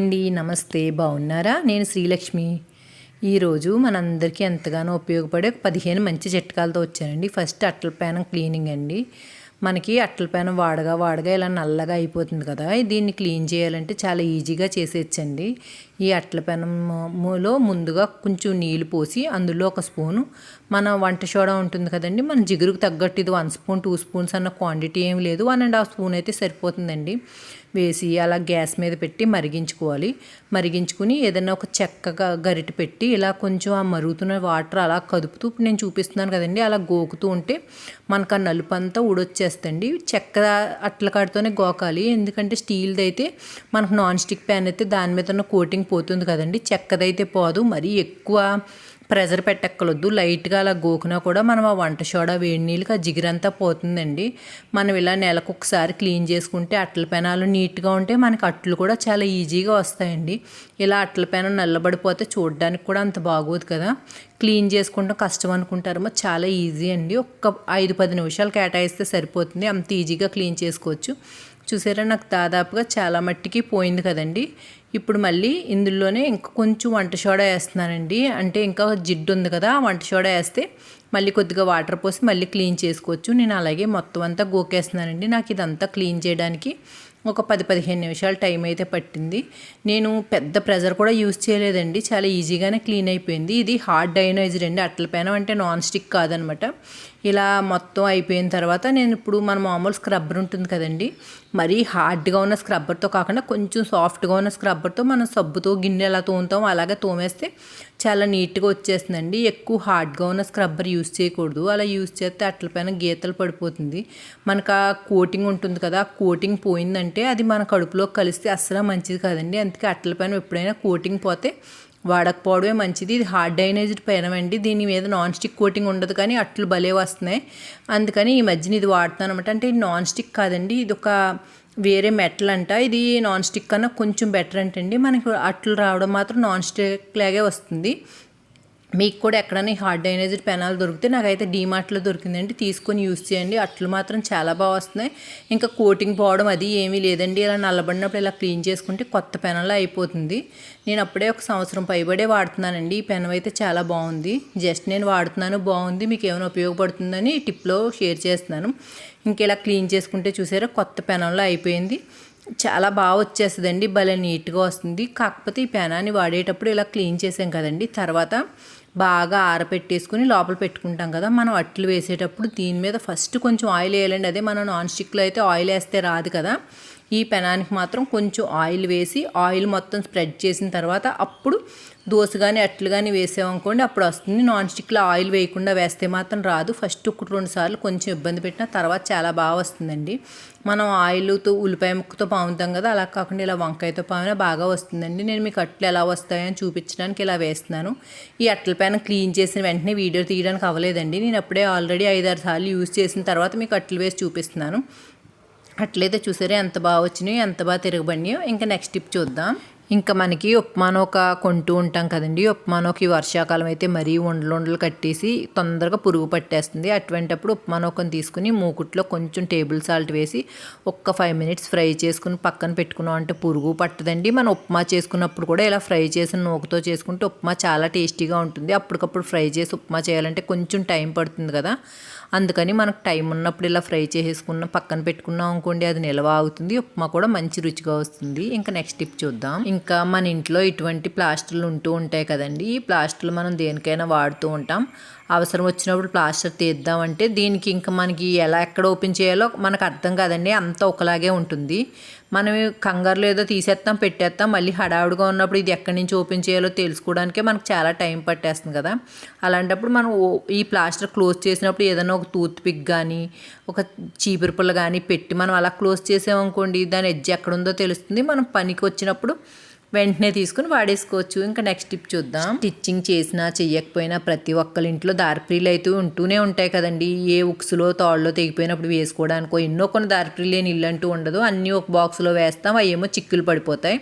అండి నమస్తే బాగున్నారా? నేను శ్రీలక్ష్మి. ఈరోజు మనందరికీ ఎంతగానో ఉపయోగపడే పదిహేను మంచి చిట్కాలతో వచ్చానండి. ఫస్ట్ అట్టల పేనం క్లీనింగ్ అండి. మనకి అట్టల పేనం వాడగా వాడగా ఇలా నల్లగా అయిపోతుంది కదా. దీన్ని క్లీన్ చేయాలంటే చాలా ఈజీగా చేసేయచ్చండి. ఈ అట్టల పెనంలో ముందుగా కొంచెం నీళ్ళు పోసి అందులో ఒక స్పూను మన వంట సోడా ఉంటుంది కదండి మన జిగురుకు తగ్గట్టు ఇది వన్ స్పూన్ టూ స్పూన్స్ అన్న క్వాంటిటీ ఏం లేదు. వన్ అండ్ హాఫ్ స్పూన్ అయితే సరిపోతుందండి. వేసి అలా గ్యాస్ మీద పెట్టి మరిగించుకోవాలి. మరిగించుకుని ఏదైనా ఒక చెక్కగా గరిట పెట్టి ఇలా కొంచెం ఆ మరుగుతున్న వాటర్ అలా కదుపుతూ నేను చూపిస్తున్నాను కదండి అలా గోకుతూ ఉంటే మనకు ఆ నలుపు అంతా ఊడొచ్చేస్తండి. చెక్క అట్ల కాడితోనే గోకాలి. ఎందుకంటే స్టీల్ది అయితే మనకు నాన్ స్టిక్ ప్యాన్ అయితే దాని మీద ఉన్న కోటింగ్ పోతుంది కదండి. చెక్కదైతే పోదు మరీ ఎక్కువ ప్రెజర్ పెట్టక్కలొద్దు లైట్గా అలా గోకినా కూడా మనం ఆ వంట సోడా వేడి నీళ్ళకి ఆ జిగిరంతా పోతుందండి. మనం ఇలా నెలకు ఒకసారి క్లీన్ చేసుకుంటే అట్ల పెనాలు నీట్గా ఉంటే మనకి అట్లు కూడా చాలా ఈజీగా వస్తాయండి. ఇలా అట్ల పెనం నల్లబడిపోతే చూడడానికి కూడా అంత బాగోదు కదా. క్లీన్ చేసుకుంటాం కష్టం అనుకుంటారేమో చాలా ఈజీ అండి. ఒక్క ఐదు పది నిమిషాలు కేటాయిస్తే సరిపోతుంది. అంత ఈజీగా క్లీన్ చేసుకోవచ్చు. చూసారా నాకు దాదాపుగా చాలా మట్టికి పోయింది కదండి. ఇప్పుడు మళ్ళీ ఇందులోనే ఇంకా కొంచెం వంట సోడా వేస్తున్నానండి. అంటే ఇంకా జిడ్డు ఉంది కదా వంట సోడా వేస్తే మళ్ళీ కొద్దిగా వాటర్ పోసి మళ్ళీ క్లీన్ చేసుకోవచ్చు. నేను అలాగే మొత్తం అంతా గోకేస్తున్నానండి. నాకు ఇదంతా క్లీన్ చేయడానికి ఒక పది పదిహేను నిమిషాలు టైం అయితే పట్టింది. నేను పెద్ద ప్రెజర్ కూడా యూజ్ చేయలేదండి. చాలా ఈజీగానే క్లీన్ అయిపోయింది. ఇది హార్డ్ డైనైజర్ అండి. అట్ల పైన అంటే నాన్ స్టిక్ కాదనమాట. ఇలా మొత్తం అయిపోయిన తర్వాత నేను ఇప్పుడు మన మామూలు స్క్రబ్బర్ ఉంటుంది కదండి. మరీ హార్డ్గా ఉన్న స్క్రబ్బర్తో కాకుండా కొంచెం సాఫ్ట్గా ఉన్న స్క్రబ్బర్తో మనం సబ్బుతో గిన్నె ఎలా తోముతాం అలాగే తోమేస్తే చాలా నీట్గా వచ్చేస్తుందండి. ఎక్కువ హార్డ్గా ఉన్న స్క్రబ్బర్ యూస్ చేయకూడదు. అలా యూస్ చేస్తే అట్ల పైన గీతలు పడిపోతుంది. మనకు ఆ కోటింగ్ ఉంటుంది కదా ఆ కోటింగ్ పోయిందంటే అది మన కడుపులో కలిస్తే అస్సలు మంచిది కాదండి. అందుకే అట్ల పైన ఎప్పుడైనా కోటింగ్ పోతే వాడకపోవడమే మంచిది. ఇది హార్డ్ డైనైజ్డ్ పెనం అండి. దీని మీద నాన్ స్టిక్ కోటింగ్ ఉండదు కానీ అట్లు భలే వస్తున్నాయి. అందుకని ఈ మధ్యన ఇది వాడుతాను అనమాట అంటే ఇది నాన్ స్టిక్ కాదండి. ఇది ఒక వేరే మెటల్ అంట. ఇది నాన్ స్టిక్ కన్నా కొంచెం బెటర్ అంటండి. మనకి అట్లు రావడం మాత్రం నాన్ స్టిక్ లాగే వస్తుంది. మీకు కూడా ఎక్కడైనా హార్డ్ డైనైజ్డ్ పెనాలు దొరికితే నాకైతే డీమార్ట్లో దొరికిందండి. తీసుకొని యూస్ చేయండి. అట్లు మాత్రం చాలా బాగా వస్తున్నాయి. ఇంకా కోటింగ్ పోవడం అది ఏమీ లేదండి. ఇలా నల్లబడినప్పుడు ఇలా క్లీన్ చేసుకుంటే కొత్త పెనంలో అయిపోతుంది. నేను అప్పుడే ఒక సంవత్సరం పైబడే వాడుతున్నానండి. ఈ పెనం అయితే చాలా బాగుంది. జస్ట్ నేను వాడుతున్నాను. బాగుంది. మీకు ఏమైనా ఉపయోగపడుతుందని టిప్లో షేర్ చేస్తున్నాను. ఇంకా ఇలా క్లీన్ చేసుకుంటే చూసారా కొత్త పెనంలో అయిపోయింది. చాలా బాగా వచ్చేస్తుందండి. భలే నీట్గా వస్తుంది. కాకపోతే ఈ పెనాన్ని వాడేటప్పుడు ఇలా క్లీన్ చేసాం కదండి. తర్వాత బాగా ఆరపెట్టేసుకుని లోపల పెట్టుకుంటాం కదా మనం అట్లు వేసేటప్పుడు దీని మీద ఫస్ట్ కొంచెం ఆయిల్ వేయాలండి. అదే మనం నాన్ స్టిక్లో అయితే ఆయిల్ వేస్తే రాదు కదా. ఈ పెనానికి మాత్రం కొంచెం ఆయిల్ వేసి ఆయిల్ మొత్తం స్ప్రెడ్ చేసిన తర్వాత అప్పుడు దోశ కానీ అట్లు కానీ వేసామనుకోండి అప్పుడు వస్తుంది. నాన్ స్టిక్లో ఆయిల్ వేయకుండా వేస్తే మాత్రం రాదు. ఫస్ట్ ఒకటి రెండు సార్లు కొంచెం ఇబ్బంది పెట్టిన తర్వాత చాలా బాగా వస్తుందండి. మనం ఆయిల్తో ఉల్లిపాయ ముక్కతో పాముతాం కదా అలా కాకుండా ఇలా వంకాయతో పామినా బాగా వస్తుందండి. నేను మీకు అట్లు ఎలా వస్తాయని చూపించడానికి ఇలా వేస్తున్నాను. ఈ అట్ల పైన క్లీన్ చేసిన వెంటనే వీడియో తీయడానికి అవ్వలేదండి. నేను అప్పుడే ఆల్రెడీ ఐదారు సార్లు యూజ్ చేసిన తర్వాత మీకు అట్లు వేసి చూపిస్తున్నాను. అట్లయితే చూసారా ఎంత బాగా వచ్చినాయో ఎంత బాగా తిరగబడినాయో ఇంకా నెక్స్ట్ టిప్ చూద్దాం. ఇంకా మనకి ఉప్మానోక కొంటూ ఉంటాం కదండి. ఉప్మానోకి వర్షాకాలం అయితే మరీ ఉండలు ఉండలు కట్టేసి తొందరగా పురుగు పట్టేస్తుంది. అటువంటప్పుడు ఉప్మానోకను తీసుకుని మూకుట్లో కొంచెం టేబుల్ సాల్ట్ వేసి ఒక్క ఫైవ్ మినిట్స్ ఫ్రై చేసుకుని పక్కన పెట్టుకున్నాం అంటే పురుగు పట్టదండి. మనం ఉప్మా చేసుకున్నప్పుడు కూడా ఇలా ఫ్రై చేసిన నూకతో చేసుకుంటే ఉప్మా చాలా టేస్టీగా ఉంటుంది. అప్పటికప్పుడు ఫ్రై చేసి ఉప్మా చేయాలంటే కొంచెం టైం పడుతుంది కదా. అందుకని మనకు టైం ఉన్నప్పుడు ఇలా ఫ్రై చేసేసుకున్న పక్కన పెట్టుకున్నాం అనుకోండి అది నిల్వ అవుతుంది ఉప్మా కూడా మంచి రుచిగా వస్తుంది. ఇంకా నెక్స్ట్ టిప్ చూద్దాం. ఇంకా మన ఇంట్లో ఇటువంటి ప్లాస్టర్లు ఉంటూ ఉంటాయి కదండి. ఈ ప్లాస్టర్లు మనం దేనికైనా వాడుతూ ఉంటాం. అవసరం వచ్చినప్పుడు ప్లాస్టర్ తీద్దామంటే దీనికి ఇంకా మనకి ఎలా ఎక్కడ ఓపెన్ చేయాలో మనకు అర్థం కాదండి. అంతా ఒకలాగే ఉంటుంది. మనం కంగారులో ఏదో తీసేస్తాం పెట్టేస్తాం మళ్ళీ హడావుడిగా ఉన్నప్పుడు ఇది ఎక్కడి నుంచి ఓపెన్ చేయాలో తెలుసుకోవడానికే మనకు చాలా టైం పట్టేస్తుంది కదా. అలాంటప్పుడు మనం ఈ ప్లాస్టర్ క్లోజ్ చేసినప్పుడు ఏదైనా ఒక టూత్ పిక్ కానీ ఒక చీపురు పుల్ల కానీ పెట్టి మనం అలా క్లోజ్ చేసామనుకోండి దాని ఎడ్జ్ ఎక్కడుందో తెలుస్తుంది. మనం పనికి వచ్చినప్పుడు వెంటనే తీసుకుని వాడేసుకోవచ్చు. ఇంకా నెక్స్ట్ టిప్ చూద్దాం. స్టిచ్చింగ్ చేసినా చెయ్యకపోయినా ప్రతి ఒక్కరి ఇంట్లో దారిప్రీలు అయితే ఉంటూనే ఉంటాయి కదండి. ఏ ఉక్స్లో తాళ్ళలో తెగిపోయినప్పుడు వేసుకోవడానికో ఎన్నో కొన్ని దారిప్రీలు లేని ఇల్లు అంటూ ఉండదు. అన్నీ ఒక బాక్స్లో వేస్తాం. అవి ఏమో చిక్కులు పడిపోతాయి.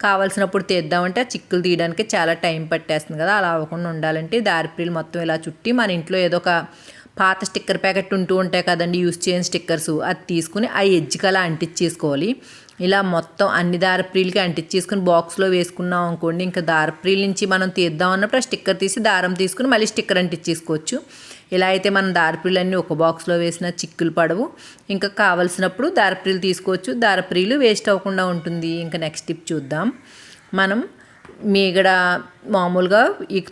కావాల్సినప్పుడు తీద్దామంటే ఆ చిక్కులు తీయడానికి చాలా టైం పట్టేస్తుంది కదా. అలా అవ్వకుండా ఉండాలంటే దారిప్రీలు మొత్తం ఇలా చుట్టి మన ఇంట్లో ఏదో ఒక పాత స్టిక్కర్ ప్యాకెట్ ఉంటూ ఉంటాయి కదండి. యూస్ చేయని స్టిక్కర్స్. అది తీసుకుని ఆ ఎడ్జ్కి అలా అంటించేసుకోవాలి. ఇలా మొత్తం అన్ని దారప్రీలకి అంటించేసుకుని బాక్స్లో వేసుకున్నాం అనుకోండి ఇంకా దారప్రీల నుంచి మనం తీద్దాం అన్నప్పుడు ఆ స్టిక్కర్ తీసి దారం తీసుకుని మళ్ళీ స్టిక్కర్ అంటించేసుకోవచ్చు. ఇలా అయితే మనం దారప్రీలన్నీ ఒక బాక్స్లో వేసిన చిక్కులు పడవు. ఇంకా కావలసినప్పుడు దారప్రీలు తీసుకోవచ్చు. దారప్రీలు వేస్ట్ అవ్వకుండా ఉంటుంది. ఇంకా నెక్స్ట్ టిప్ చూద్దాం. మనం మీగడ మామూలుగా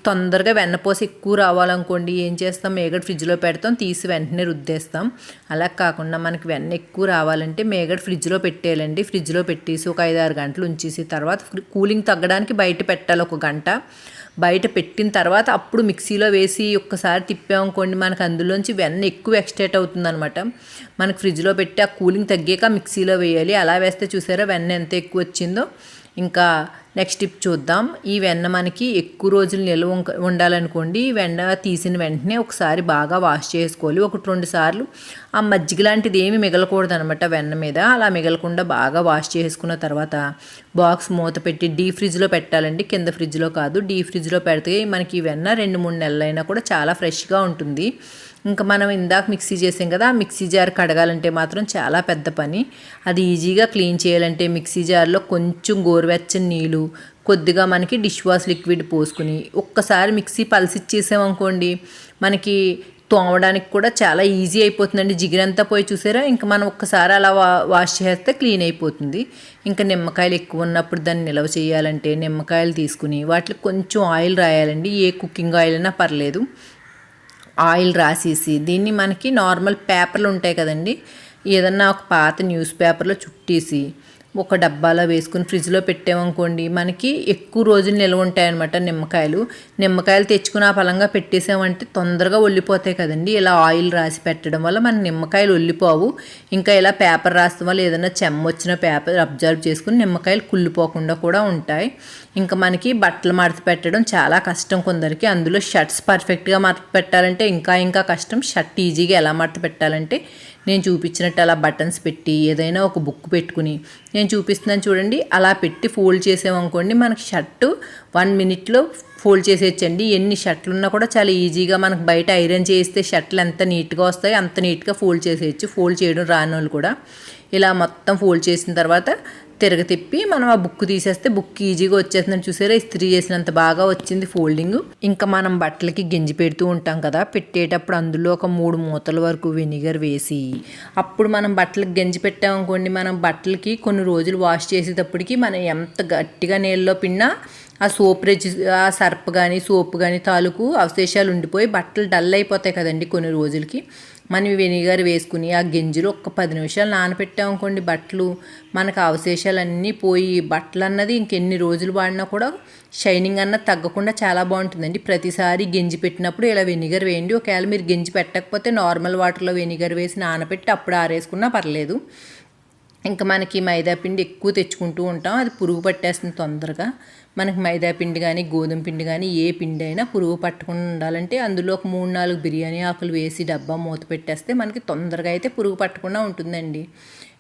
తొందరగా వెన్నపోసి ఎక్కువ రావాలనుకోండి ఏం చేస్తాం? మేగడ ఫ్రిడ్జ్లో పెడతాం తీసి వెంటనే రుద్దేస్తాం. అలా కాకుండా మనకి వెన్న ఎక్కువ రావాలంటే మేగడ ఫ్రిడ్జ్లో పెట్టేయాలండి. ఫ్రిడ్జ్లో పెట్టేసి ఒక ఐదు ఆరు గంటలు ఉంచేసి తర్వాత కూలింగ్ తగ్గడానికి బయట పెట్టాలి ఒక గంట. బయట పెట్టిన తర్వాత అప్పుడు మిక్సీలో వేసి ఒక్కసారి తిప్పామనుకోండి మనకు అందులోంచి వెన్న ఎక్కువ ఎక్స్టేట్ అవుతుంది అనమాట మనకు ఫ్రిడ్జ్లో పెట్టి ఆ కూలింగ్ తగ్గాక మిక్సీలో వేయాలి. అలా వేస్తే చూసారా వెన్న ఎంత ఎక్కువ వచ్చిందో? ఇంకా నెక్స్ట్ టిప్ చూద్దాం. ఈ వెన్న మనకి ఎక్కువ రోజులు నిల్వ ఉండాలనుకోండి ఈ వెన్న తీసిన వెంటనే ఒకసారి బాగా వాష్ చేసుకోవాలి. ఒకటి రెండు సార్లు ఆ మజ్జిగ లాంటిది ఏమి మిగలకూడదు అనమాట వెన్న మీద. అలా మిగలకుండా బాగా వాష్ చేసుకున్న తర్వాత బాక్స్ మూత పెట్టి డీ ఫ్రిడ్జ్లో పెట్టాలండి. కింద ఫ్రిడ్జ్లో కాదు. డీ ఫ్రిడ్జ్లో పెడితే మనకి ఈ వెన్న రెండు మూడు నెలలైనా కూడా చాలా ఫ్రెష్గా ఉంటుంది. ఇంకా మనం ఇందాక మిక్సీ చేసాం కదా ఆ మిక్సీ జార్ కడగాలంటే మాత్రం చాలా పెద్ద పని. అది ఈజీగా క్లీన్ చేయాలంటే మిక్సీ జార్లో కొంచెం గోరువెచ్చని నీళ్ళు కొద్దిగా మనకి డిష్ వాష్ లిక్విడ్ పోసుకుని ఒక్కసారి మిక్సీ పల్సిచ్చేసామనుకోండి మనకి తోమడానికి కూడా చాలా ఈజీ అయిపోతుందండి. జిగిరంతా పోయి చూసారా? ఇంకా మనం ఒక్కసారి అలా వా వాష్ చేస్తే క్లీన్ అయిపోతుంది. ఇంకా నిమ్మకాయలు ఎక్కువ ఉన్నప్పుడు దాన్ని నిల్వ చేయాలంటే నిమ్మకాయలు తీసుకుని వాటికి కొంచెం ఆయిల్ రాయాలండి. ఏ కుకింగ్ ఆయిల్ అయినా పర్లేదు. ఆయిల్ రాసేసి దీన్ని మనకి నార్మల్ పేపర్లు ఉంటాయి కదండి. ఏదన్నా ఒక పాత న్యూస్ పేపర్లో చుట్టేసి ఒక డబ్బాలో వేసుకుని ఫ్రిడ్జ్లో పెట్టామనుకోండి మనకి ఎక్కువ రోజులు నిల్వ ఉంటాయన్నమాట నిమ్మకాయలు. నిమ్మకాయలు తెచ్చుకుని ఆ ఫలంగా పెట్టేసామంటే తొందరగా ఒల్లిపోతాయి కదండి. ఇలా ఆయిల్ రాసి పెట్టడం వల్ల మన నిమ్మకాయలు ఒల్లిపోవు ఇంకా ఇలా పేపర్ రాసడం వల్ల ఏదైనా చెమ్మ వచ్చిన పేపర్ అబ్జర్వ్ చేసుకుని నిమ్మకాయలు కుళ్ళిపోకుండా కూడా ఉంటాయి. ఇంకా మనకి బట్టలు మడత పెట్టడం చాలా కష్టం కొందరికి. అందులో షర్ట్స్ పర్ఫెక్ట్గా మడత పెట్టాలంటే ఇంకా ఇంకా కష్టం. షర్ట్ ఈజీగా ఎలా మడత పెట్టాలంటే నేను చూపించినట్టు అలా బటన్స్ పెట్టి ఏదైనా ఒక బుక్ పెట్టుకుని నేను చూపిస్తున్నాను చూడండి అలా పెట్టి ఫోల్డ్ చేసామనుకోండి మనకి షర్టు వన్ మినిట్లో ఫోల్డ్ చేసేయచ్చండి. ఎన్ని షర్ట్లు ఉన్నా కూడా చాలా ఈజీగా మనకు బయట ఐరన్ చేస్తే షర్ట్లు ఎంత నీట్గా వస్తాయో అంత నీట్గా ఫోల్డ్ చేసేయచ్చు. ఫోల్డ్ చేయడం రాని వాళ్ళు కూడా. ఇలా మొత్తం ఫోల్డ్ చేసిన తర్వాత తిరగ తిప్పి మనం ఆ బుక్ తీసేస్తే బుక్ ఈజీగా వచ్చేస్తుందని చూసారా? ఇస్త్రీ చేసినంత బాగా వచ్చింది ఫోల్డింగ్. ఇంకా మనం బట్టలకి గింజి పెడుతూ ఉంటాం కదా? పెట్టేటప్పుడు అందులో ఒక మూడు మూతల వరకు వెనిగర్ వేసి అప్పుడు మనం బట్టలకు గంజి పెట్టామనుకోండి మనం బట్టలకి కొన్ని రోజులు వాష్ చేసేటప్పటికి మనం ఎంత గట్టిగా నీళ్ళలో పిన్నా ఆ సోప్ రెజ్ ఆ సర్ప్ కానీ సోప్ కానీ తాలూకు అవశేషాలు ఉండిపోయి బట్టలు డల్ అయిపోతాయి కదండి కొన్ని రోజులకి. మనం వెనిగర్ వేసుకుని ఆ గింజలు ఒక్క పది నిమిషాలు నానబెట్టామనుకోండి బట్టలు మనకు అవశేషాలు అన్నీ పోయి బట్టలు అన్నది ఇంకెన్ని రోజులు వాడినా కూడా షైనింగ్ అన్నది తగ్గకుండా చాలా బాగుంటుందండి. ప్రతిసారి గింజి పెట్టినప్పుడు ఇలా వెనిగర్ వేయండి. ఒకవేళ మీరు గింజి పెట్టకపోతే నార్మల్ వాటర్లో వెనిగర్ వేసి నానబెట్టి అప్పుడు ఆరేసుకున్నా పర్లేదు. ఇంకా మనకి మైదా పిండి ఎక్కువ తెచ్చుకుంటూ ఉంటాం. అది పురుగు పట్టేస్తుంది తొందరగా. మనకి మైదా పిండి కానీ గోధుమ పిండి కానీ ఏ పిండి అయినా పురుగు పట్టకుండా ఉండాలంటే అందులో ఒక మూడు నాలుగు బిర్యానీ ఆకులు వేసి డబ్బా మూత పెట్టేస్తే మనకి తొందరగా అయితే పురుగు పట్టకుండా ఉంటుందండి.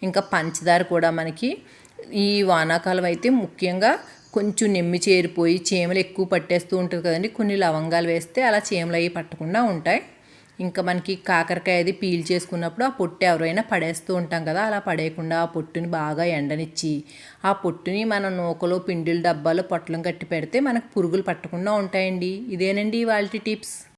ఇంకా పంచదార కూడా మనకి ఈ వానాకాలం అయితే ముఖ్యంగా కొంచెం నెమ్మి చేరిపోయి చీమలు ఎక్కువ పట్టేస్తూ ఉంటుంది కదండి. కొన్ని లవంగాలు వేస్తే అలా చీమలు అవి పట్టకుండా ఉంటాయి. ఇంకా మనకి కాకరకాయ అది పీల్ చేసుకున్నప్పుడు ఆ పొట్టు ఎవరైనా పడేస్తూ ఉంటాం కదా అలా పడేయకుండా ఆ పొట్టుని బాగా ఎండనిచ్చి ఆ పొట్టుని మన నూకలో పిండిల డబ్బాలో పొట్లం కట్టి పెడితే మనకు పురుగులు పట్టకుండా ఉంటాయండి. ఇదేనండి వాళ్ళ టిప్స్.